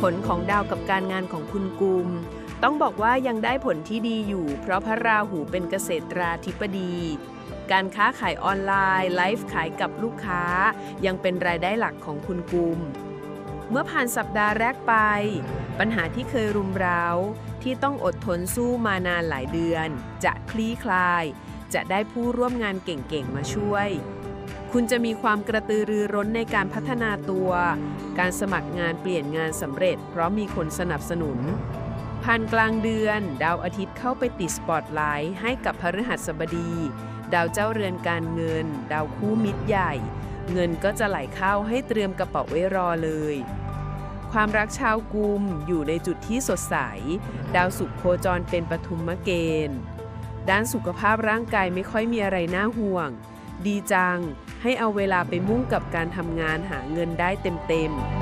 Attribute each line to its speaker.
Speaker 1: ผลของดาวกับการงานของคุณกุม ต้องบอกว่ายังได้ผลที่ดีอยู่ เพราะพระราหูเป็นเกษตราธิบดี การค้าขายออนไลน์ไลฟ์ขายกับลูกค้า ยังเป็นรายได้หลักของคุณกุม เมื่อผ่านสัปดาห์แรกไป ปัญหาที่เคยรุมเร้า ที่ต้องอดทนสู้มานานหลายเดือน จะคลี่คลาย จะได้ผู้ร่วมงานเก่งๆมาช่วย คุณจะมีความกระตือรือร้นในการพัฒนาตัว การสมัครงานเปลี่ยนงานสำเร็จ เพราะมีคนสนับสนุน ผ่านกลางเดือน ดาวอาทิตย์เข้าไปติดสปอตไลท์ให้กับพฤหัสบดี ดาวเจ้าเรือนการเงิน ดาวคู่มิตรใหญ่ เงินก็จะไหลเข้าให้เตรียมกระเป๋าไว้รอเลย ความรักชาวกุมอยู่ในจุดที่สดใส ดาวสุขโคจรเป็นปฐุมเกณฑ์ ด้านสุขภาพร่างกายไม่ค่อยมีอะไรน่าห่วง ดีจัง ให้เอาเวลาไปมุ่งกับการทำงานหาเงินได้เต็มๆ